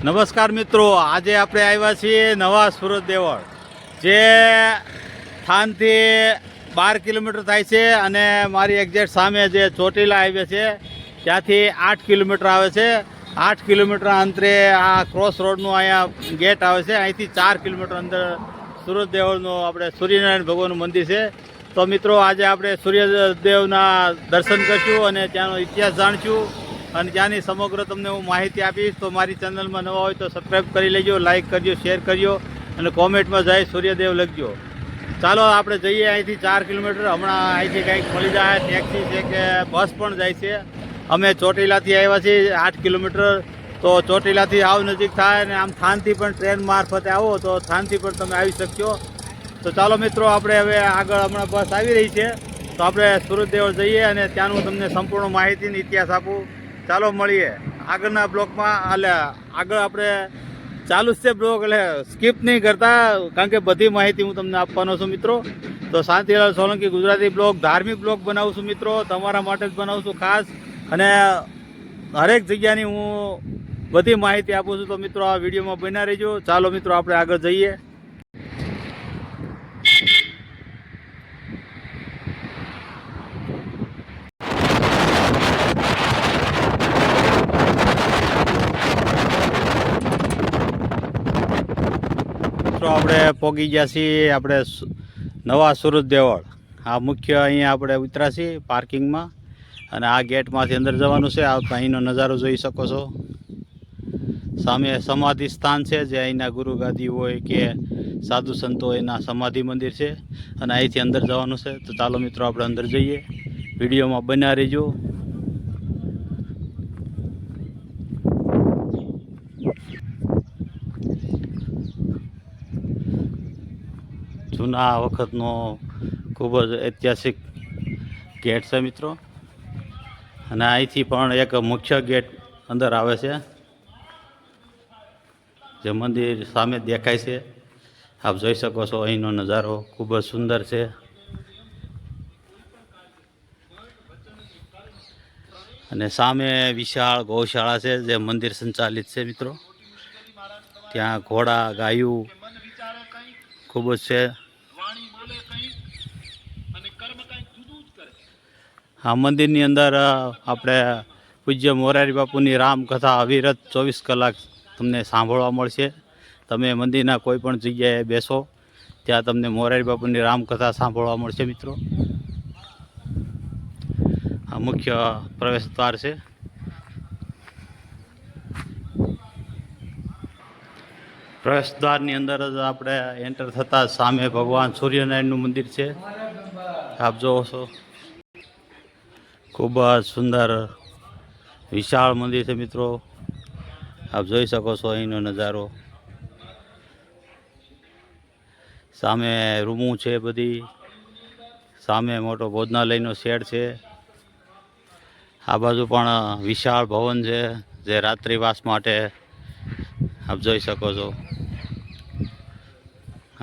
નમસ્કાર મિત્રો, આજે આપણે આવ્યા છીએ નવા સુરત દેવળ, જે સ્થાનથી બાર કિલોમીટર થાય છે અને મારી એક્ઝેક્ટ સામે જે ચોટીલા હાઈવે છે, ત્યાંથી આઠ કિલોમીટર આવે છે. આઠ કિલોમીટર અંતરે આ ક્રોસ રોડનું અહીંયા ગેટ આવે છે. અહીંથી ચાર કિલોમીટર અંદર સુરત દેવળનું આપણે સૂર્યનારાયણ ભગવાનનું મંદિર છે. તો મિત્રો, આજે આપણે સૂર્યદેવના દર્શન કરશું અને ત્યાંનો ઇતિહાસ જાણશું. અને ત્યાંની સમગ્ર તમને હું માહિતી આપીશ, તો મારી ચેનલમાં નવા હોય તો સબસ્ક્રાઈબ કરી લેજો લાઇક કરજો શેર કરજો, અને કોમેન્ટમાં જાય સૂર્યદેવ લખજો. ચાલો, આપણે જઈએ અહીંથી ચાર કિલોમીટર. હમણાં અહીંથી કંઈક ખોલી જાય ટેક્સી છે કે બસ પણ જાય છે. અમે ચોટીલાથી આવ્યા છીએ આઠ કિલોમીટર. તો ચોટીલાથી આવ નજીક થાય અને આમ થાનથી પણ ટ્રેન મારફતે આવો, તો થાનથી પણ તમે આવી શકશો. તો ચાલો મિત્રો, આપણે હવે આગળ હમણાં બસ આવી રહી છે. તો આપણે સુરત દેવળ જઈએ અને ત્યાંનું તમને સંપૂર્ણ માહિતીની ઇતિહાસ આપું. ચાલો મળીએ. આગળના બ્લોકમાં એટલે આગળ આપણે ચાલુ છે બ્લોક, એટલે સ્કીપ નહીં કરતા, કારણ કે બધી માહિતી હું તમને આપવાનો છું મિત્રો. તો શાંતિલાલ સોલંકી ગુજરાતી બ્લોગ ધાર્મિક બ્લોગ બનાવું છું મિત્રો, તમારા માટે જ બનાવું છું ખાસ. અને હરેક જગ્યાની હું બધી માહિતી આપું છું. તો મિત્રો, આ વિડીયોમાં બના રહેજો. ચાલો મિત્રો, આપણે આગળ જઈએ મિત્રો આપણે પોગી ગયા છીએ આપણે નવા સુરત દેવળ. આ મુખ્ય અહીંયા આપણે ઉતરાશી પાર્કિંગમાં. અને આ ગેટમાંથી અંદર જવાનું છે. આ અહીંનો નજારો જોઈ શકો છો. સામે સમાધિ સ્થાન છે, જે અહીંના ગુરુ ગાદી હોય કે સાધુ સંતો એના સમાધિ મંદિર છે. અને અહીંથી અંદર જવાનું છે. તો ચાલો મિત્રો, આપણે અંદર જઈએ. વિડીયોમાં બન્યા રહેજો. જૂના વખતનો ખૂબ જ ઐતિહાસિક ગેટ છે મિત્રો. અને અહીંથી પણ એક મુખ્ય ગેટ અંદર આવે છે. જે મંદિર સામે દેખાય છે. આપ જોઈ શકો છો અહીંનો નજારો ખૂબ જ સુંદર છે. અને સામે વિશાળ ગૌશાળા છે જે મંદિર સંચાલિત છે મિત્રો. ત્યાં ઘોડા, ગાયું ખૂબ જ છે. આ મંદિરની અંદર આપણે પૂજ્ય મોરારી બાપુની રામકથા અવિરત ચોવીસ કલાક તમને સાંભળવા મળશે. તમે મંદિરના કોઈ પણ જગ્યાએ બેસો, ત્યાં તમને મોરારી બાપુની રામકથા સાંભળવા મળશે મિત્રો. આ મુખ્ય પ્રવેશ દ્વાર છે. પ્રવેશદ્વારની અંદર જ આપણે એન્ટર થતાં સામે ભગવાન સૂર્યનારાયણનું મંદિર છે. આપ જોવો છો. ખૂબ જ સુંદર, વિશાળ મંદિર છે મિત્રો. આપ જોઈ શકો છો અહીંનો નજારો. સામે રૂમું છે બધી. સામે મોટો ભોજનાલયનો શેડ છે. આ બાજુ પણ વિશાળ ભવન છે, જે રાત્રિવાસ માટે આપ જોઈ શકો છો.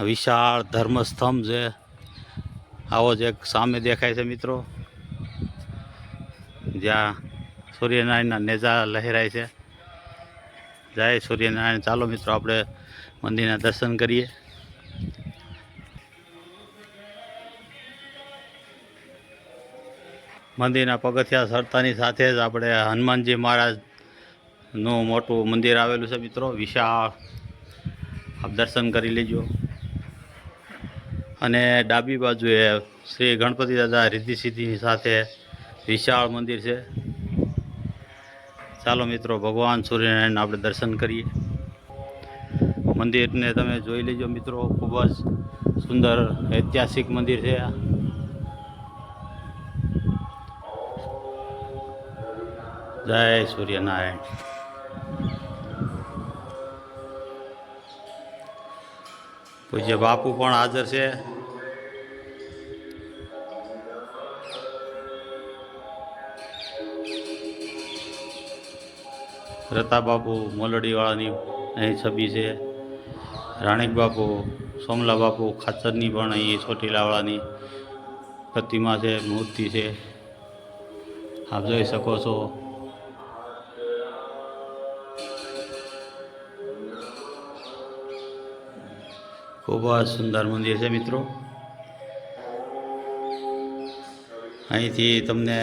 વિશાળ ધર્મસ્તંભ છે. આવો જ એક સામે દેખાય છે મિત્રો. જ્યાં સૂર્યનારાયણના નેજા લહેરાય છે. જય સૂર્યનારાયણ. ચાલો મિત્રો, આપણે મંદિરના દર્શન કરીએ. મંદિરના પગથિયા સરતાની સાથે જ આપણે હનુમાનજી મહારાજનું મોટું મંદિર આવેલું છે મિત્રો. વિશાળ. આપ દર્શન કરી લેજો. અને ડાબી બાજુએ શ્રી ગણપતિ દાદા રિદ્ધિ સિદ્ધિની સાથે વિશાળ મંદિર છે. ચાલો મિત્રો, ભગવાન સૂર્યનારાયણ આપણે દર્શન કરીએ. મંદિરને તમે જોઈ લેજો મિત્રો, ખૂબ જ સુંદર ઐતિહાસિક મંદિર છે જય સૂર્યનારાયણ. પૂજ્ય બાપુ પણ હાજર છે. રતાબાપુ મોલડીવાળાની અહીં છબી છે. રાણીક બાપુ સોમલા બાપુ ખાચરની પણ અહીં ચોટીલાવાળાની પ્રતિમા છે, મૂર્તિ છે. આપ જોઈ શકો છો. ખૂબ જ સુંદર મંદિર છે મિત્રો. અહીંથી તમને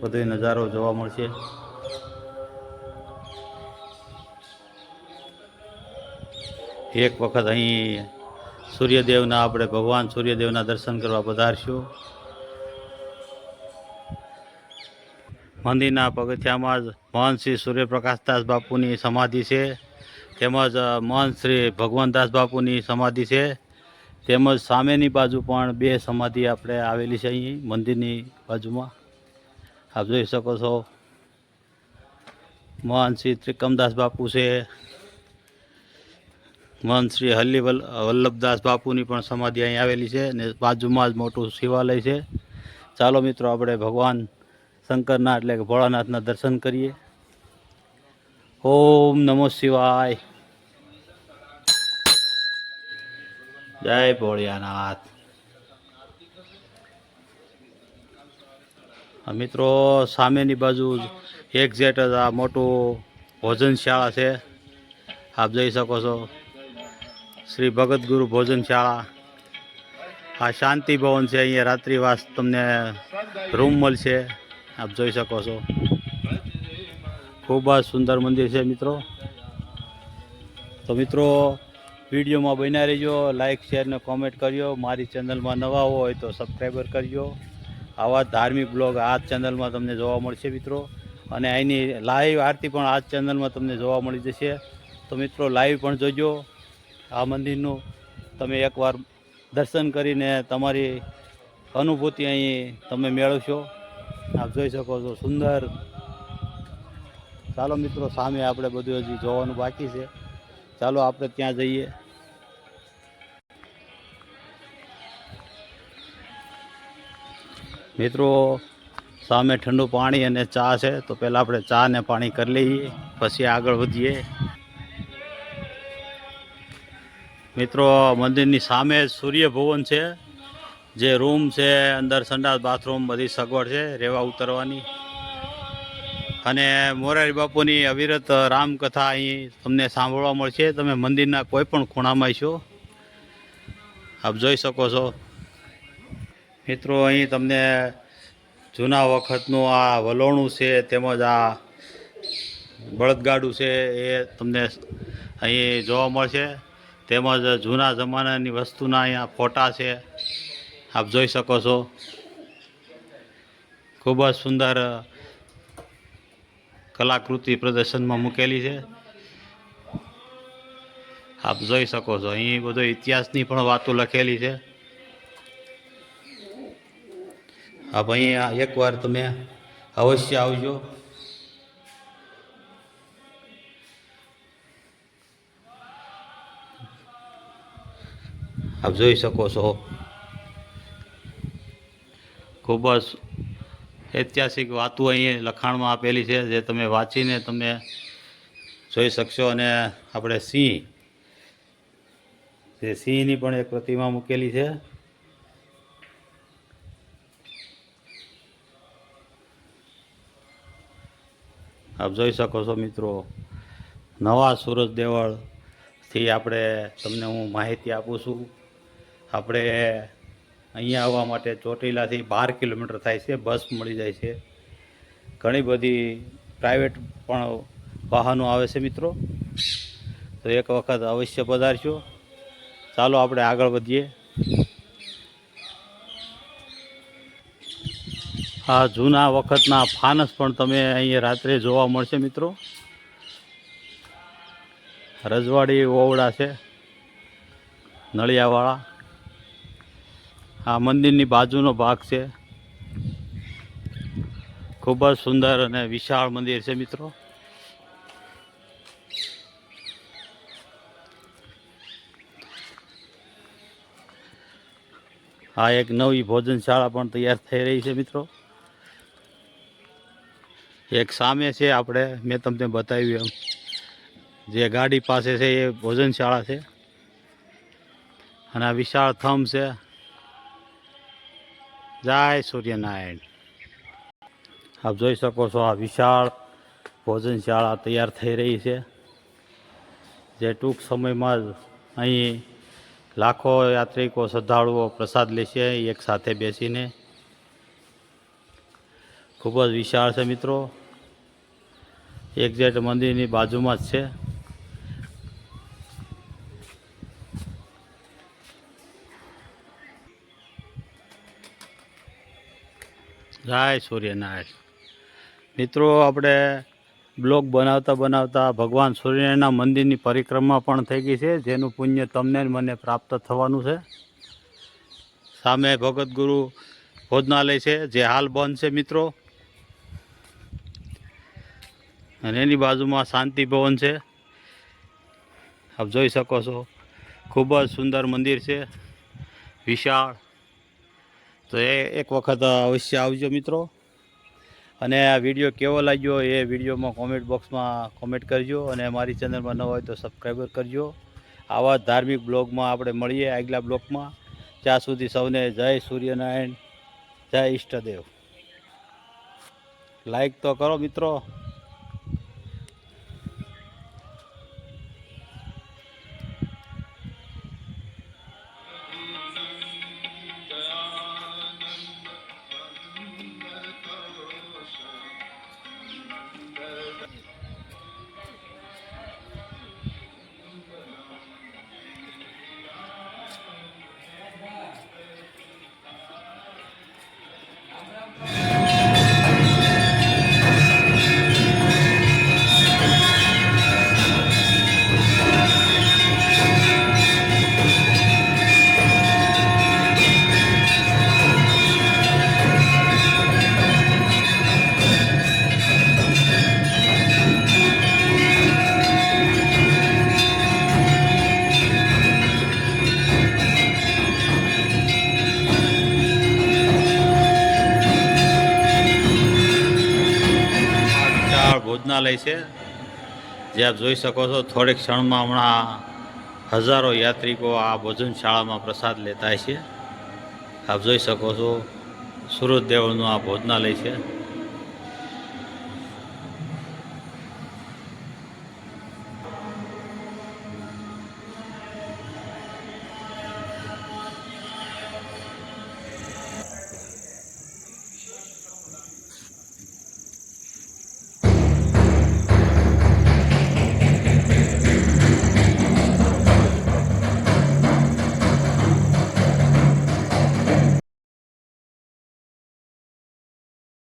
બધો નજારો જોવા મળશે. એક વખત અહીં સૂર્યદેવના આપણે ભગવાન સૂર્યદેવના દર્શન કરવા પધારશું. મંદિરના પગથિયામાં જ મહંત શ્રી સૂર્યપ્રકાશદાસ બાપુની સમાધિ છે. તેમજ મહંત શ્રી ભગવાનદાસ બાપુની સમાધિ છે. તેમજ સામેની બાજુ પણ બે સમાધિ આપણે આવેલી છે અહીં, મંદિરની બાજુમાં. આપ જોઈ શકો છો. મહંત ત્રિકમદાસ બાપુ છે. મહંત શ્રી હલ્લી વલ્લ- વલ્લભદાસ બાપુની પણ સમાધિ અહીં આવેલી છે અને બાજુમાં જ મોટું શિવાલય છે. ચાલો મિત્રો, આપણે ભગવાન શંકરના એટલે કે ભોળાનાથના દર્શન કરીએ. ઓમ નમો શિવાય. જય ભોળિયાનાથ. મિત્રો, સામેની બાજુ એક્ઝેટ આ મોટું ભોજનશાળા છે. આપ જઈ શકો છો. શ્રી ભગત ગુરુ ભોજનશાળા. આ શાંતિ ભવન છે, અહીંયા રાત્રિવાસ તમને રૂમ મળશે, આપ જોઈ શકો છો. ખૂબ જ સુંદર મંદિર છે મિત્રો. તો મિત્રો, વિડીયોમાં બન્યા રહેજો લાઇક શેર ને કોમેન્ટ કરજો. મારી ચેનલમાં નવા હોય તો સબસ્ક્રાઈબર કરજો. આવા ધાર્મિક બ્લોગ આ ચેનલમાં તમને જોવા મળશે મિત્રો. અને અહીંની લાઈવ આરતી પણ આ ચેનલમાં તમને જોવા મળી જશે. તો મિત્રો લાઈવ પણ જોજો. આ મંદિરનું તમે એકવાર દર્શન કરીને તમારી અનુભૂતિ અહીં તમે મેળવશો. આપ જોઈ શકો છો સુંદર. ચાલો મિત્રો, સામે આપણે બધું હજી જોવાનું બાકી છે. ચાલો આપણે ત્યાં જઈએ. મિત્રો, સામે ઠંડુ પાણી અને ચા છે, તો પહેલાં આપણે ચા ને પાણી કરી લઈએ, પછી આગળ વધીએ. મિત્રો, મંદિરની સામે જ સૂર્ય છે, જે રૂમ છે, અંદર સંડાસ, બાથરૂમ બધી સગવડ છે રહેવા ઉતરવાની. અને મોરારી બાપુની અવિરત રામકથા અહીં તમને સાંભળવા મળશે. તમે મંદિરના કોઈ પણ ખૂણામાં છો આપ જોઈ શકો છો. મિત્રો, અહીં તમને જૂના વખતનું આ વલોણું છે, તેમજ આ બળદગાડું છે, એ તમને અહીં જોવા મળશે. તેમજ જૂના જમાનાની વસ્તુના અહીંયા ફોટા છે. આપ જોઈ શકો છો. ખૂબ જ સુંદર કલાકૃતિ પ્રદર્શનમાં મૂકેલી છે. આપ જોઈ શકો છો. અહીં બધો ઇતિહાસની પણ વાતો લખેલી છે. આપ અહીંયા એકવાર તમે અવશ્ય આવજો. આપ જોઈ શકો છો. ખૂબ જ ઐતિહાસિક વાતો અહીં લખાણમાં આપેલી છે, જે તમે વાંચીને તમે જોઈ શકશો. અને આપણે સિંહ, જે સિંહની પણ એક પ્રતિમા મૂકેલી છે. આપ જોઈ શકો છો મિત્રો, નવા સુરત દેવળથી આપણે તમને હું માહિતી આપું છું. આપણે અહીંયા આવવા માટે ચોટીલાથી બાર કિલોમીટર થાય છે, બસ મળી જાય છે. ઘણી બધી પ્રાઇવેટ પણ વાહનો આવે છે મિત્રો. તો એક વખત અવશ્ય પધારશો ચાલો આપણે આગળ વધીએ. આ જૂના વખતના ફાનસ પણ તમે અહીંયા રાત્રે જોવા મળશે મિત્રો. રજવાડી ઓવડા છે, નળિયાવાળા. આ મંદિરની બાજુનો ભાગ છે. ખૂબ જ સુંદર અને વિશાળ મંદિર છે મિત્રો. આ એક નવી ભોજનશાળા પણ તૈયાર થઈ રહી છે મિત્રો. એક સામે છે આપણે, મેં તમને બતાવ્યું એમ. જે ગાડી પાસે છે એ ભોજનશાળા છે. અને આ વિશાળ થંભ છે. જય સૂર્યનારાયણ. આપ જોઈ શકો છો આ વિશાળ ભોજનશાળા તૈયાર થઈ રહી છે, જે ટૂંક સમયમાં જ અહીં લાખો યાત્રિકો શ્રદ્ધાળુઓ પ્રસાદ લેશે એક સાથે બેસીને. ખૂબ જ વિશાળ છે મિત્રો. એક્ઝેક્ટ મંદિરની બાજુમાં જ છે. જય સૂર્યનારાયણ. મિત્રો, આપણે બ્લોગ બનાવતા બનાવતા ભગવાન સૂર્યનારાયણના મંદિરની પરિક્રમા પણ થઈ ગઈ છે, જેનું પુણ્ય તમને મને પ્રાપ્ત થવાનું છે. સામે ભગત ગુરુ ભોજનાલય છે, જે હાલ બંધ છે મિત્રો. અને એની બાજુમાં શાંતિ ભવન છે. આપ જોઈ શકો છો, ખૂબ જ સુંદર મંદિર છે. વિશાળ. તો એ એક વખત અવશ્ય આવજો મિત્રો. અને આ વીડિયો કેવો લાગ્યો એ વિડીયોમાં કોમેન્ટ બોક્સમાં કોમેન્ટ કરજો અને મારી ચેનલમાં ન હોય તો સબસ્ક્રાઈબર કરજો. આવા ધાર્મિક બ્લોગમાં આપણે મળીએ આગલા બ્લોગમાં ત્યાં સુધી સૌને જય સૂર્યનારાયણ, જય ઈષ્ટદેવ. લાઈક તો કરો મિત્રો. ભોજનાલય છે. જે આપ જોઈ શકો છો, થોડીક ક્ષણમાં હમણાં હજારો યાત્રિકો આ ભોજનશાળામાં પ્રસાદ લેતા છે. આપ જોઈ શકો છો, સુરત દેવળનું આ ભોજનાલય છે.